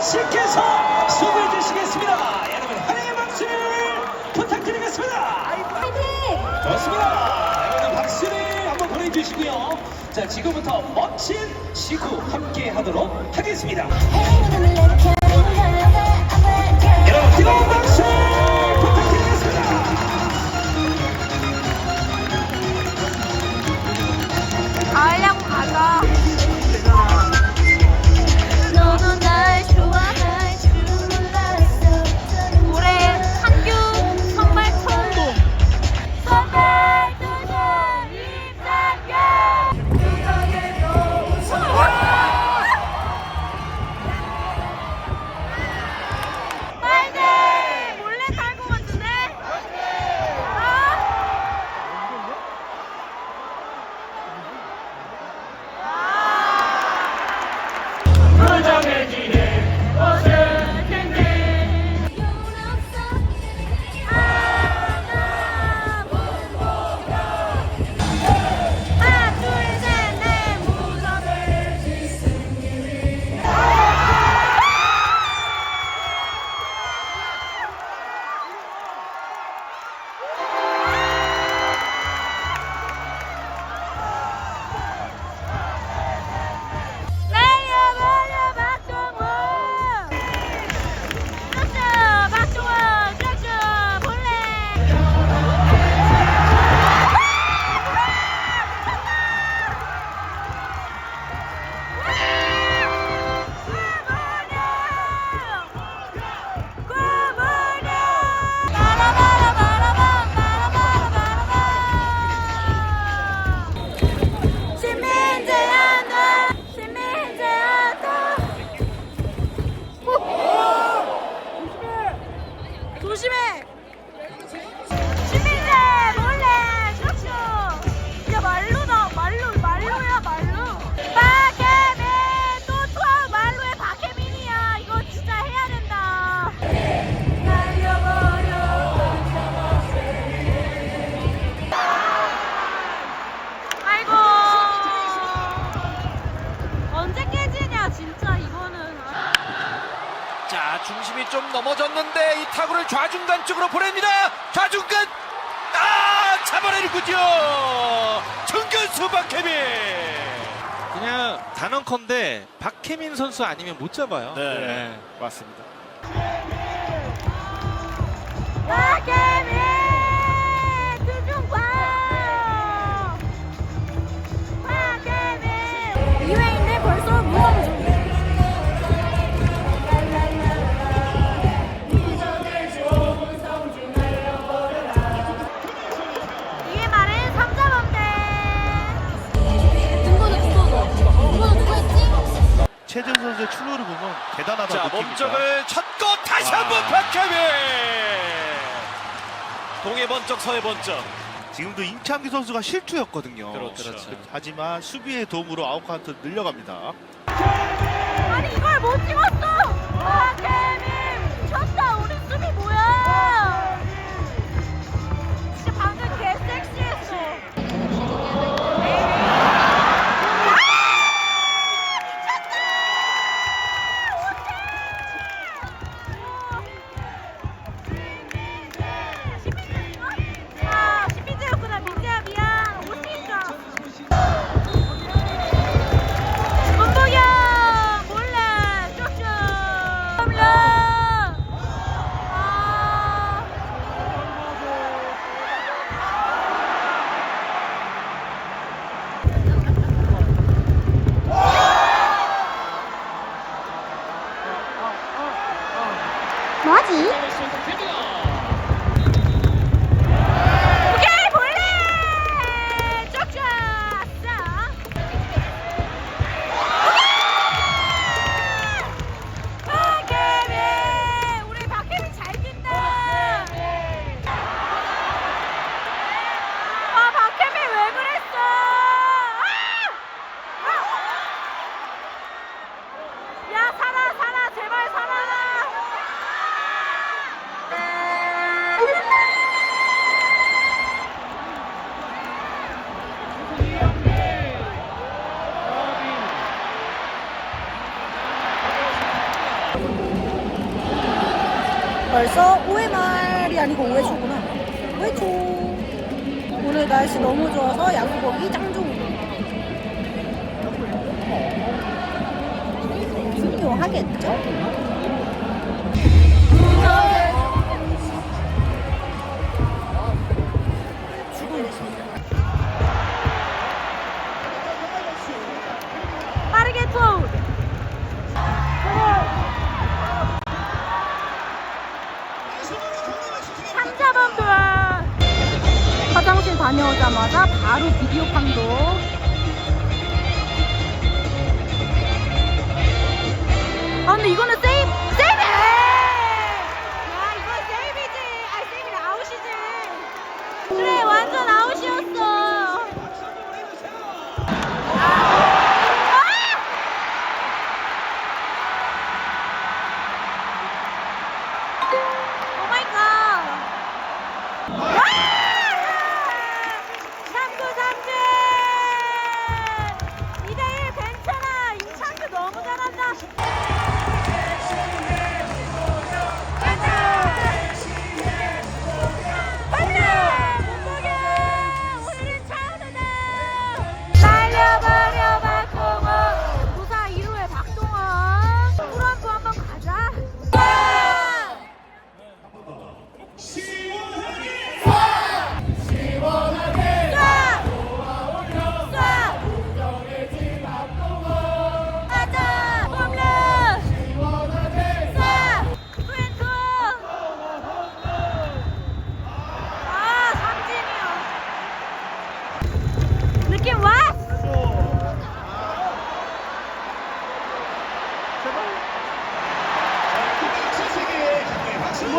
씨께서 숨을 드시겠습니다. 여러분 환영의 박수를 부탁드리겠습니다. 좋습니다. 여러분 박수를 한번 보내주시고요. 자 지금부터 멋진 시구 함께 하도록 하겠습니다. 여러분 뜨거운 아 잡아내는군요 정근수 박혜민 그냥 단언컨대 박혜민 선수 아니면 못 잡아요. 네. 맞습니다. 박혜민 최준 선수의 출루를 보면 대단하다 자 느낍니다. 몸쪽을 쳤고 다시 아. 한번 박혜민 동해 번쩍 서해 번쩍 지금도 임창기 선수가 실투였거든요. 그렇죠. 하지만 수비의 도움으로 아웃 카운트 늘려갑니다. 아니 이걸 못 찍었어! 박혜 벌써 5회 말이 아니고 5회 초구나. 5회 초 오늘 날씨 너무 좋아서 야구 보기 짱 좋은 거 신기하겠죠? 혼자만 보아 화장실 다녀오자마자 바로 비디오 판도. 아 근데 이거는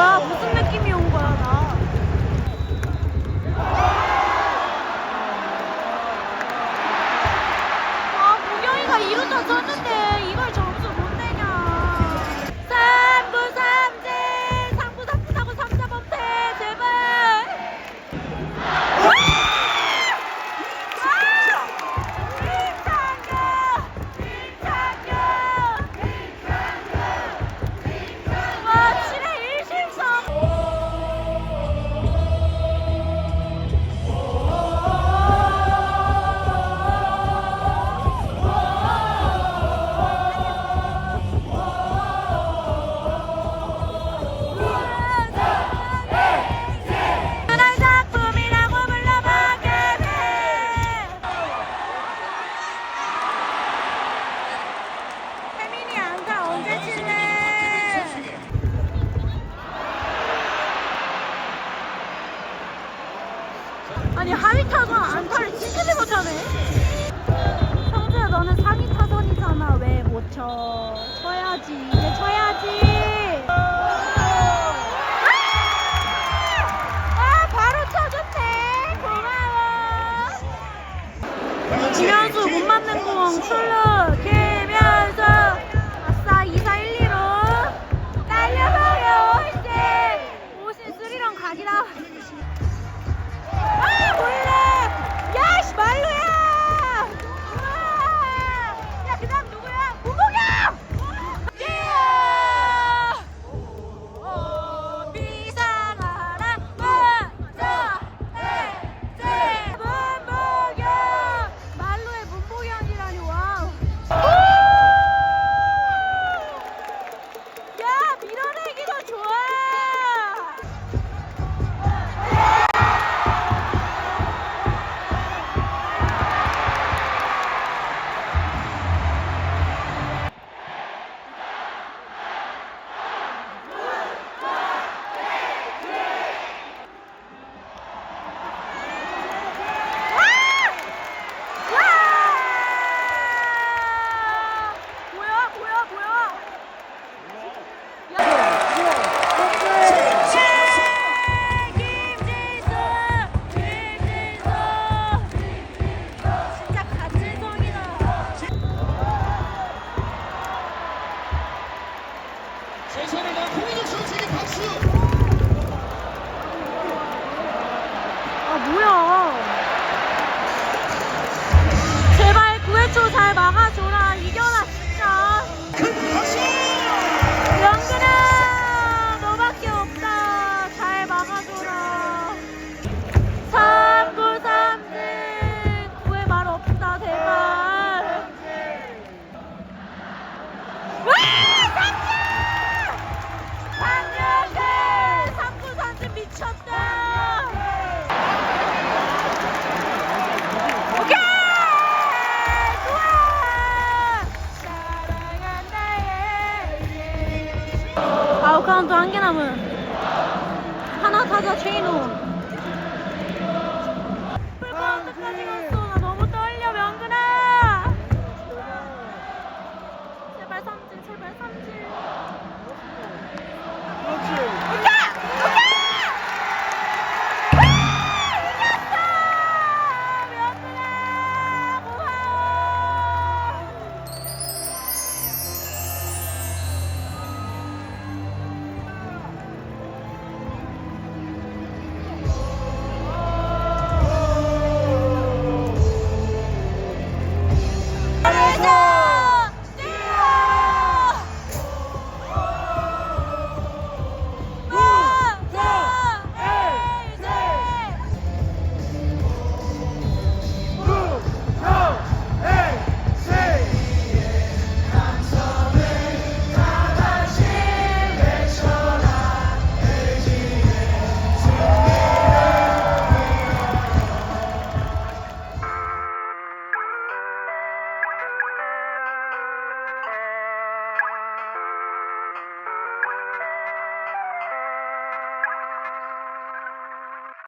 거야? 무슨 느낌이 온 거야 나? 欢